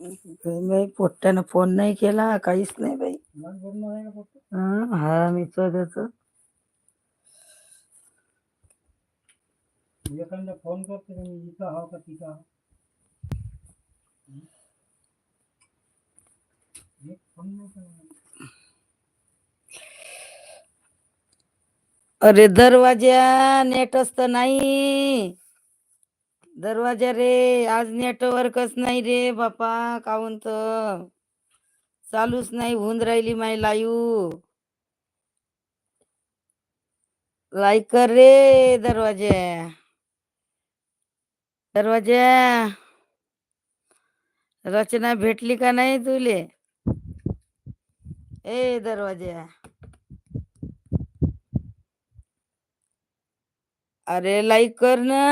बाई पोट्ट्यानं फोन नाही केला काहीच नाही बाई. हं, हा मी त्याच फोन करते मी? इथं आहो का तिथं फोन नाही. अरे दरवाजा नेटच तर नाही. दरवाजा रे आज नेटवर्कच नाही रे बापा काऊन तर? चालूच नाही होऊन राहिली माय लाईव लाईक कर रे दरवाजे. दरवाजा. रचना भेटली का नाही तुले? ए दरवाजा. अरे लाईक कर ना.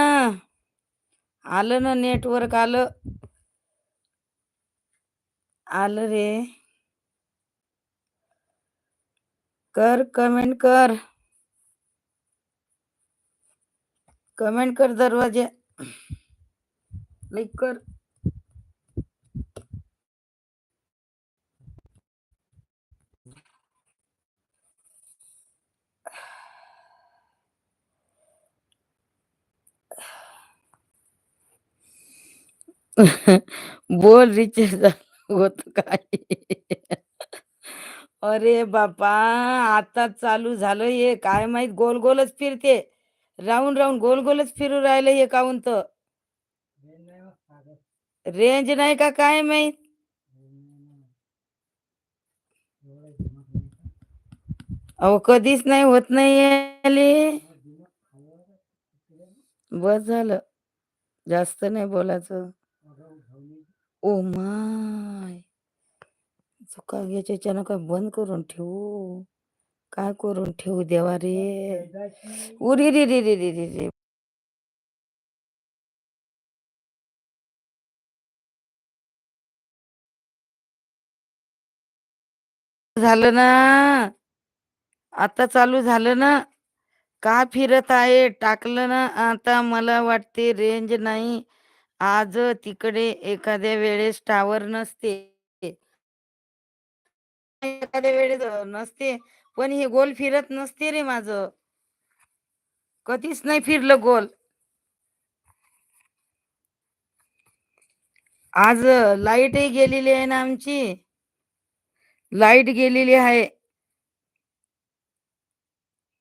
आलं ना नेटवर्क आलं. आलं रे. कर कमेंट कर. कमेंट कर दरवाजे. लाईक कर. बोल रिचार्ज होत काय अरे बापा आता चालू झालं हे काय माहीत गोल गोलच फिरते. राऊंड राऊंड गोल गोलच फिरू राहिलं हे काहून तर? रेंज नाही का काय माहीत? अहो कधीच नाही होत नाही बस झालं. जास्त नाही बोलायचं. Oh my. चुका घ्यायच्या काय बंद करून ठेवू? काय करून ठेवू देवा रे? उरी रे रे रे रे रे रे. झालं ना? आता चालू झालं ना? का फिरत आहे? टाकलं ना? आता मला वाटते रेंज नाही. आज तिकडे एखाद्या वेळेस टावर नसते. एखाद्या वेळेस नसते. पण हे गोल फिरत नसते रे माझ. कधीच नाही फिरलं गोल. आज लाईटही गेलेली आहे ना आमची. लाइट गेलेली आहे.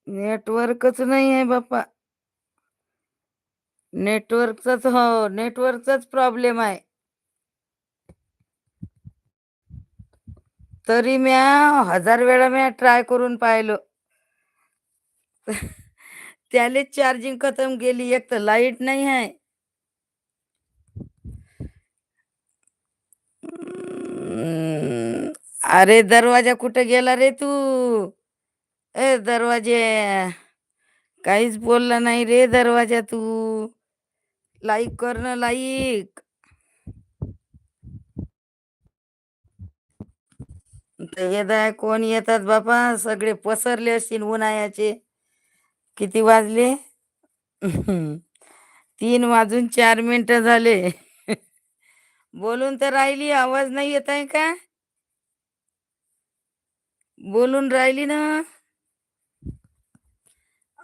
नेटवर्कच नाही आहे बाप्पा. नेटवर्कचाच हो नेटवर्कचाच प्रॉब्लेम आहे. तरी म्या हजार वेळा म्या ट्राय करून पाहिलं. त्याले चार्जिंग खतम गेली एक तर लाइट नाही आहे. अरे दरवाजा कुठे गेला रे तू? ए दरवाजे. काहीच बोलला नाही रे दरवाजा तू. लाईक कर ना लाईक. येदाय कोण येतात बापा? सगळे पसरले असतील उन्हाळ्याचे. किती वाजले? तीन वाजून चार मिनिट झाले. बोलून तर राहिली आवाज नाही येत आहे का? बोलून राहिली ना.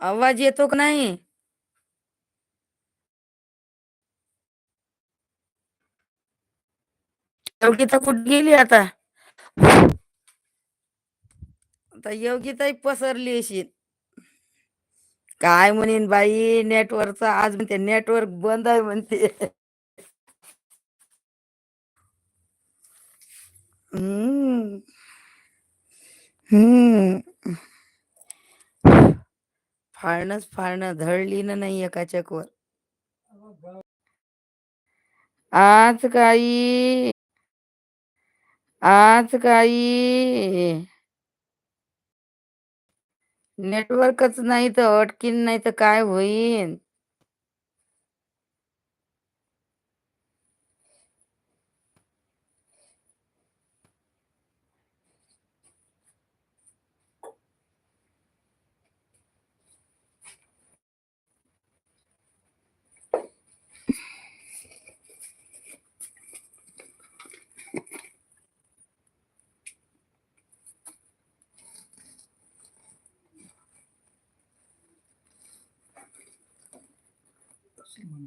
आवाज येतो का नाही? योगिता कुठे गेली आता? आता योगिताही पसरली अशी. काय म्हणेन बाई नेटवर्कचा आज म्हणते नेटवर्क बंद आहे म्हणते. हम्म. हम्म. फाळणच फाळणं धडली ना नाही एका चकवर आज काही आज काही नेटवर्कच नाही तर अटकीन नाही तर काय होईन?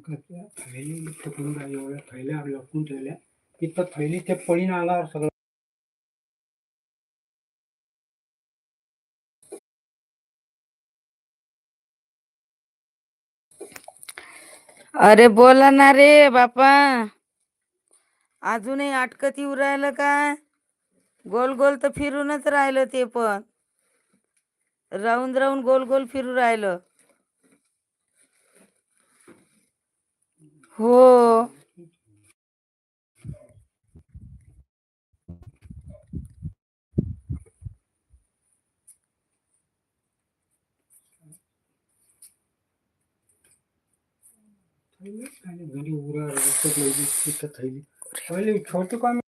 मग का त्या थैली फेकून राहिली एवढ्या थैल्या लपून ठेवल्या. इथं थैली ते पळीन आला सगळं अरे बोला ना रे बापा. अजूनही अटकत येऊ राहिलं काय गोल गोल तर फिरूनच राहिलं ते पण. राऊंड राऊंड गोल गोल फिरू राहिलं. हो. थैली? छोटे काम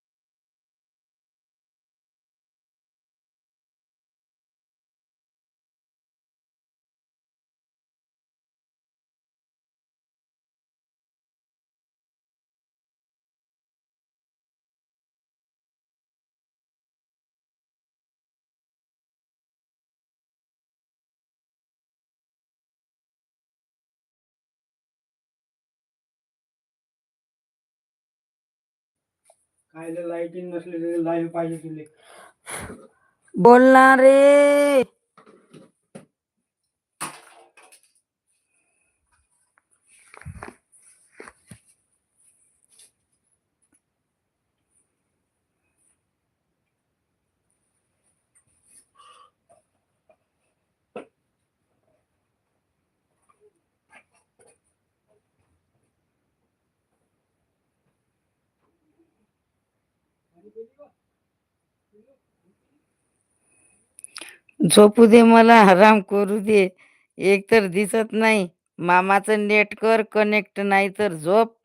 कायले लाईटिंग नसले तरी लाईव्ह पाहिजे तुले. बोलणार रे. झोपू दे मला आराम करू दे. एक तर दिसत नाही. मामाचं नेट कर कनेक्ट नाही तर झोप.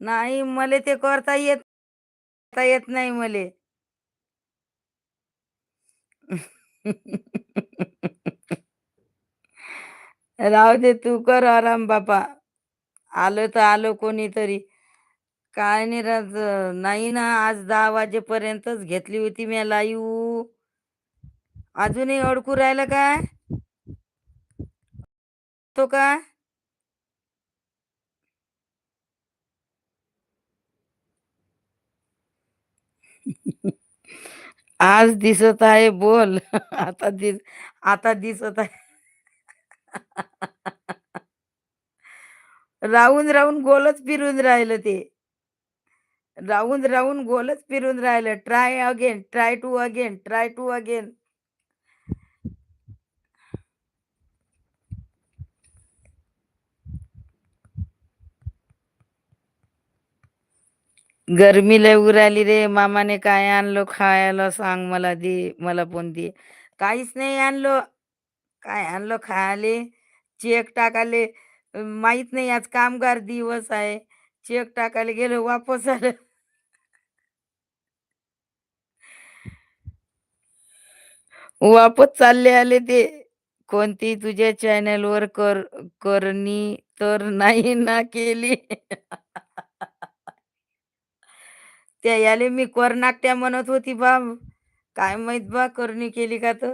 नाही मले ते करता येत करता येत नाही मले. राहू दे तू कर आराम बापा. आलं तर आलं कोणीतरी. काय नाही राज नाही ना आज दहा वाजेपर्यंतच घेतली होती मी लाईव्ह अजूनही अडकू राहिलं काय? तो का? आज दिसत आहे बोल. आता दिस आता दिसत आहे. राहून राहून गोलच फिरून राहिलं ते. राहून राहून गोलच फिरून राहिलं. Try again try to again try to again गरमी लय उराली रे. मामाने काय आणलं खायला सांग मला दे मला पण दे. काहीच नाही आणलं. काय आणलं खायले? चेक टाकाले. माहीत नाही आज कामगार दिवस आहे. चेक टाकायला गेलो वापस आलं. वापस चालले आले ते. कोणती तुझ्या चॅनल वर कर करणी तर नाही ना केली. त्या याले मी करनाट्या म्हणत होती बा. काय माहीत बा करणी केली का तर?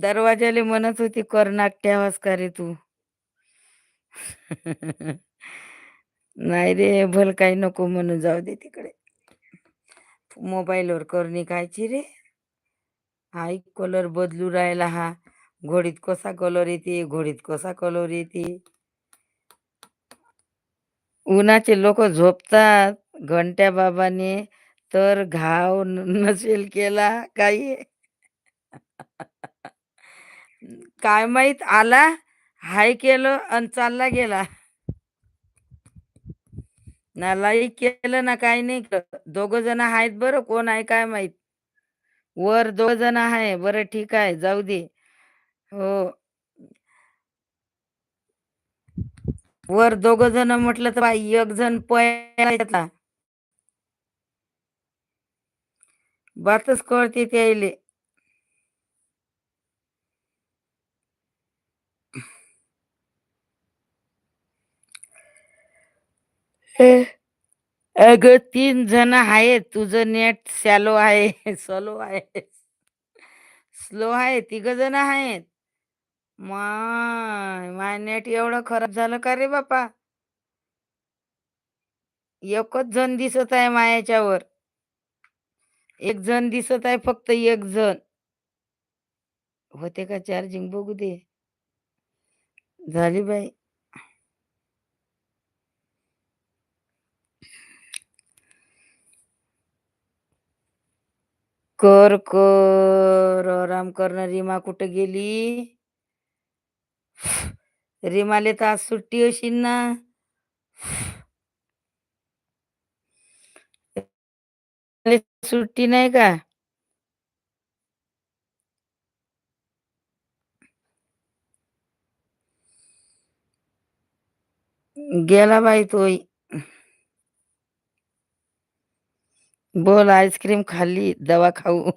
दरवाजाले म्हणत होती करनाट्या वास का रे तू? नाही रे भल काही नको म्हणून जाऊ दे तिकडे. मोबाईलवर करणी कायची रे. हाय कलर बदलू राहिला हा. घोडीत कसा कलर येते? घोडीत कसा कलर येते? उन्हाचे लोक झोपतात. घंट्या बाबाने तर घाव नसेल केला काही. काय माहीत आला हाय केलं आणि चालला गेला. ना लाईक केलं ना काही नाही दोघ जण आहेत बरं कोण आहे काय माहीत. वर दोघ जण आहे. बरं ठीक आहे. जाऊ दे. हो. वर दोघ जण म्हटलं तर बाई एक जण पळाला बातच कळते त्याले अग तीन जण आहेत. तुझं नेट सॅलो आहे. सलो आहे. स्लो आहे. तिघ जण आहेत. माय माय नेट एवढं खराब झालं का रे बापा? एकच जण दिसत आहे मायाच्यावर. एक जण दिसत आहे फक्त एक जण. होते का चार्जिंग बघू दे. झाली बाई. कर कर. आराम करणं रीमा कुठं गेली? रीमाले तर आज सुट्टी अशील ना? सुट्टी नाही का? गेला बाई तोही. बोल आईस्क्रीम खाल्ली दवा खाऊ.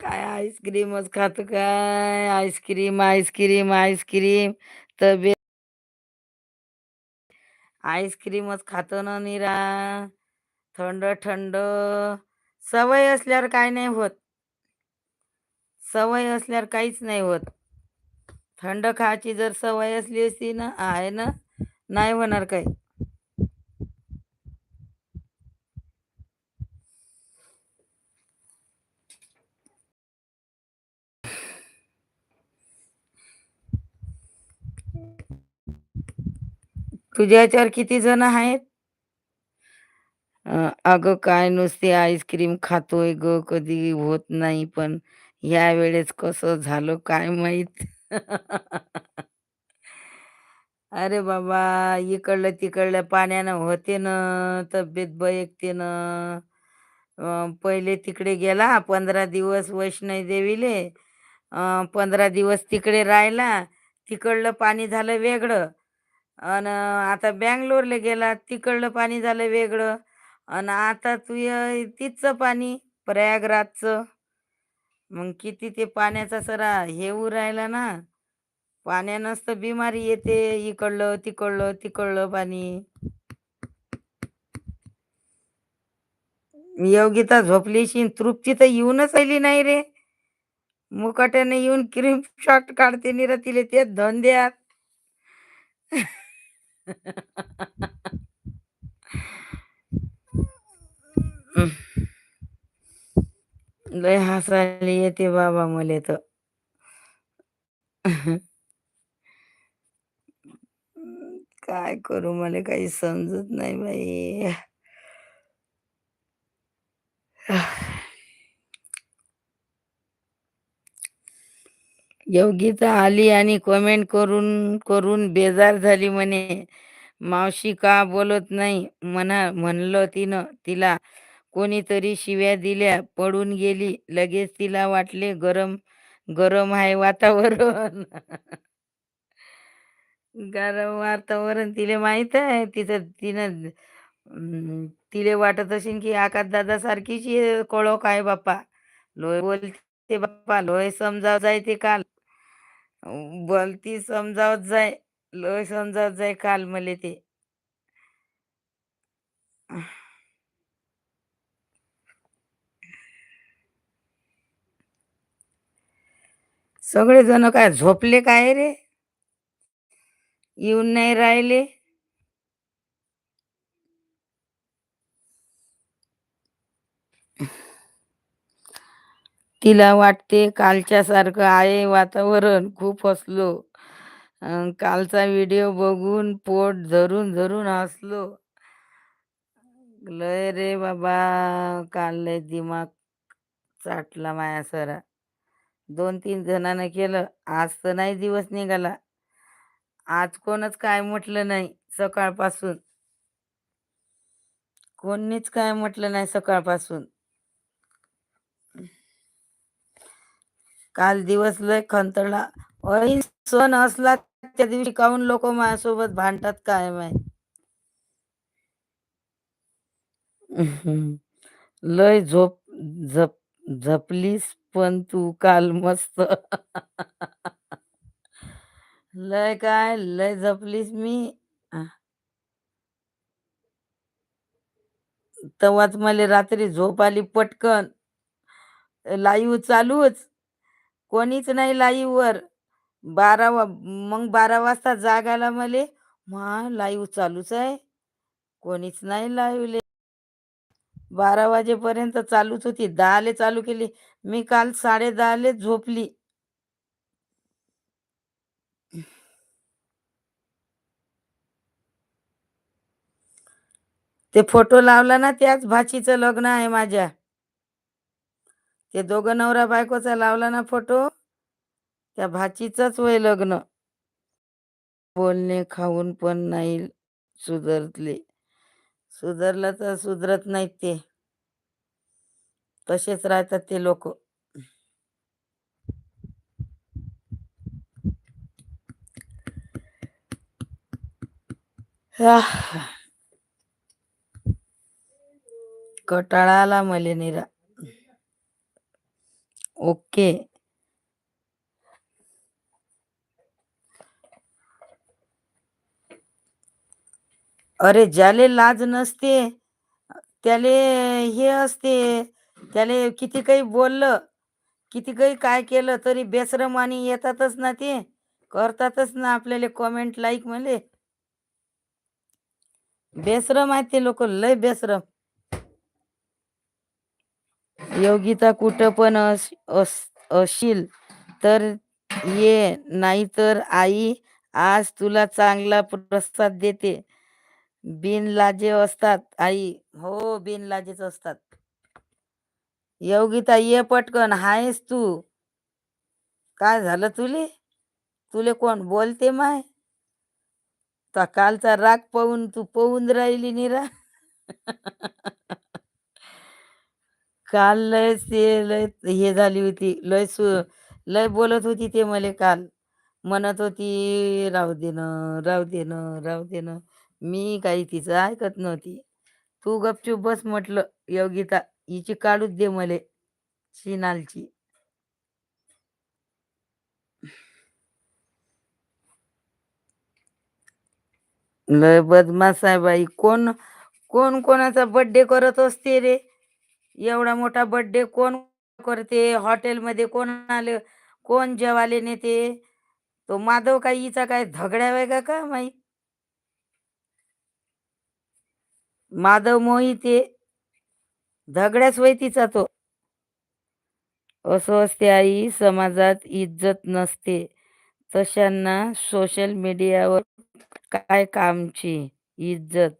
काय आईस्क्रीमच खातो काय? Ice cream ice cream ice cream. तब्येत? आईस्क्रीमच खातो ना निरा. थंड थंड. सवय असल्यावर काय नाही होत. सवय असल्यावर काहीच नाही होत. थंड खायची जर सवय असली असती ना आहे ना? नाही होणार काही. तुझ्या याच्यावर किती जण आहेत? अगं काय नुसते आईस्क्रीम खातोय ग कधी होत नाही पण ह्या वेळेस कसं झालं काय माहीत? अरे बाबा इकडलं तिकडल्या पाण्यानं होते ना तब्येत बैकते ना. पहिले तिकडे गेला पंधरा दिवस वैष्णवी देवीले. पंधरा दिवस तिकडे राहिला तिकडलं पाणी झालं वेगळं. अन आता बँगलोरला गेला तिकडलं पाणी झालं वेगळं. अन आता तू तिथचं पाणी प्रयागराजचं. मग किती ते पाण्याचा सरा हे ऊ राहिला ना. पाण्यानंच तर बिमारी येते इकडलं तिकडलं तिकडलं पाणी. योगिता झोपलीशी तृप्ती तर येऊनच आली नाही रे. मुकाट्याने येऊन क्रीम शॉट काढते निरा तिले ते धंद्यात. लय हसायला येते बाबा मले तर. काय करू मला काही समजत नाही बाई. योगिता आली आणि कमेंट करून करून बेजार झाली म्हणे. मावशी का बोलत नाही? म्हणा म्हणलं तिनं तिला. कोणीतरी शिव्या दिल्या पडून गेली. लगेच तिला वाटले गरम गरम आहे वातावरण. गरम वातावरण तिला माहीत आहे. तिथं तिनं तिले वाटत असेल की आकाश दादा सारखीच कळोख आहे बाप्पा. लोय बोलते बाप्पा लोय समजाव जायते काल. बोलती समजावत जाय लय समजावत जाय काल मले ते. सगळे जण काय झोपले काय रे? येऊन नाही राहिले? तिला वाटते कालच्या सारखं आहे वातावरण. खूप हसलो. अं, कालचा व्हिडिओ बघून पोट धरून धरून हसलो. लय रे बाबा काल लय दिमाग चाटला माया सरा. दोन तीन जणांना केलं आज तर नाही दिवस निघाला. आज कोणच काय म्हटलं नाही सकाळपासून. कोणीच काय म्हटलं नाही सकाळपासून. काल दिवस लय खंतळला अय सण असला त्या दिवशी काहून लोक माझ्यासोबत भांडतात काय माहीत? लय झोप झप झपलीस पण तू काल मस्त. लय काय? लय झपलीस मी? तेव्हाच मला रात्री झोप आली पटकन. लाईव्ह चालूच. कोणीच नाही लाईव्ह वर बारा वा मग बारा वाजता जाग आला मले. मा लाईव्ह चालूच आहे. कोणीच नाही लाईवले बारा वाजेपर्यंत चालूच होती. दहाले चालू केली. मी काल साडे दहाले झोपली. ते फोटो लावला ना त्याच भाचीचं लग्न आहे माझ्या. ते दोघं नवरा बायकोचा लावला ना फोटो त्या भाचीचंच वय लग्न. बोलणे खाऊन पण नाही सुधरले. सुधरलं तर सुधरत नाहीत ते. तसेच राहतात ते लोक. कटाळा आला मले निरा. ओके. अरे ज्याले लाज नसते त्याले हे असते त्याले किती काही बोललं किती काही काय केलं तरी बेसरम आणि येतातच ना ते करतातच ना आपल्याला कमेंट लाईक म्हणले. बेसरम आहेत ते लोक लय बेसरम. योगिता कुठं पण अस- अस- अशील तर ये नाहीतर आई आज तुला चांगला प्रसाद देते. बिनलाजे असतात आई. हो बिनलाजेच असतात. योगिता ये पटकन. हायस तू. काय झालं तुले? तुले कोण बोलते माय? तर कालचा राग पाहून तू पाहून राहिली निरा. काल लय ते लय हे झाली होती लय सु लय बोलत होती ते मले काल. म्हणत होती राहू दे न राहू दे न राहू दे न. मी काही तिचं ऐकत नव्हती. तू गपचूप बस म्हटलं योगिता. हिची काढूच दे मले शिनालची. लय बदमाश आहे बाई. कोण कोण कोणाचा बर्थडे करत असते रे? एवढा मोठा बर्थडे कोण करते? हॉटेलमध्ये कोण आले? कोण जेवाले नेते? तो माधव काय हिचा काय धगड्या वेगा का माई माधव मोहिते धगड्याच वय तिचा तो. असं असते आई समाजात इज्जत नसते. तशांना सोशल मीडियावर काय कामची? इज्जत.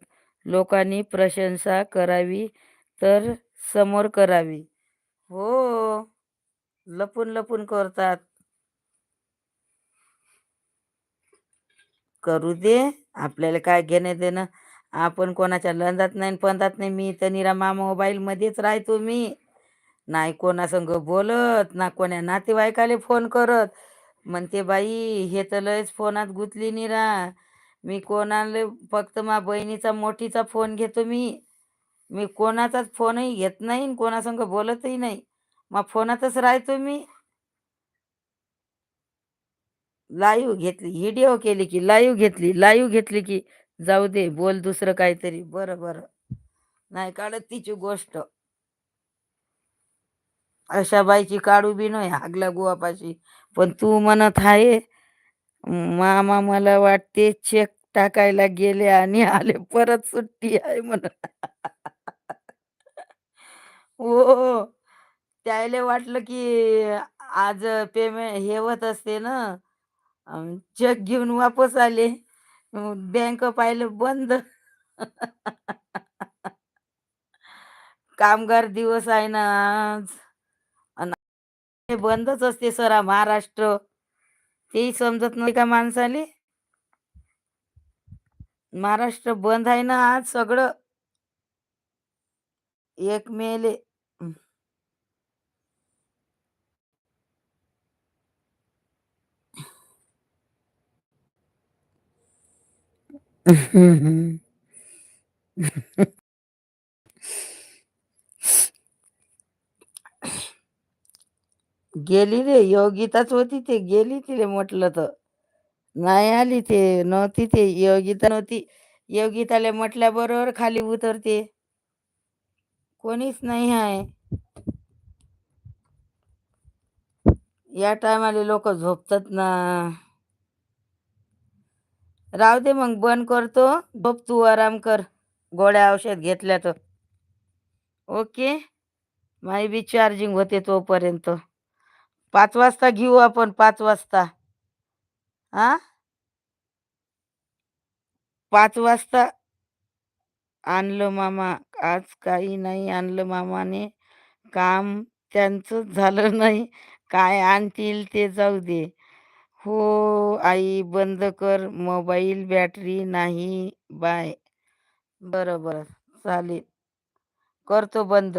लोकांनी प्रशंसा करावी तर समोर करावी. हो. लपून लपून करतात. करू दे. आपल्याला काय घेणे देणं? आपण कोणाच्या लंदात नाही पंदात नाही. मी तर निरामा मोबाईल मध्येच राहतो मी. नाही कोणासंग बोलत ना कोण्या नातेवाईकाले फोन करत. म्हणते बाई हे तर लयच फोनात गुंतली निरा. मी कोणाला फक्त मा बहिणीचा मोठीचा फोन घेतो मी. मी कोणाचाच फोनही घेत नाही कोणासंग बोलतही नाही. मग फोनातच राहतो मी. लाईव्ह घेतली व्हिडिओ केली की लाईव्ह घेतली लाईव्ह घेतली की जाऊ दे बोल दुसरं काहीतरी. बरं बरं. नाही काढत तिची गोष्ट. अशा बाईची काढू बी नाही हागला गुवापाशी. पण तू म्हणत आहे मामा मला वाटते चेक टाकायला गेले आणि आले परत सुट्टी आहे म्हणून. हो, हो, हो. त्याले वाटलं की आज पेमेंट हे होत असते ना. चेक घेऊन वापस आले. बँक पाहिलं बंद. कामगार दिवस आहे ना आज. अन हे बंदच असते सरा महाराष्ट्र. तेही समजत नाही का माणसाले? महाराष्ट्र बंद आहे ना आज सगळं. एक मेले. गेली रे योगिताच होती ते गेली तिले म्हटलं तर. नाही आली ते नव्हती ते योगिता नव्हती. योगिताले म्हटल्याबरोबर खाली उतरते. कोणीच नाही आहे. या टायमाला लोक झोपतात ना. राहू दे मग बंद करतो. झोप तू आराम कर. गोळ्या औषध घेतल्या तर. ओके. माई बी चार्जिंग होते तोपर्यंत. पाच वाजता घेऊ आपण पाच वाजता. हा पाच वाजता आणलं मामा. आज काही नाही आणलं मामाने. काम त्यांचं झालं नाही. काय आणतील ते जाऊ दे. हो आई बंद कर मोबाईल बॅटरी नाही बाय. बरं बरं चालेल. करतो बंद.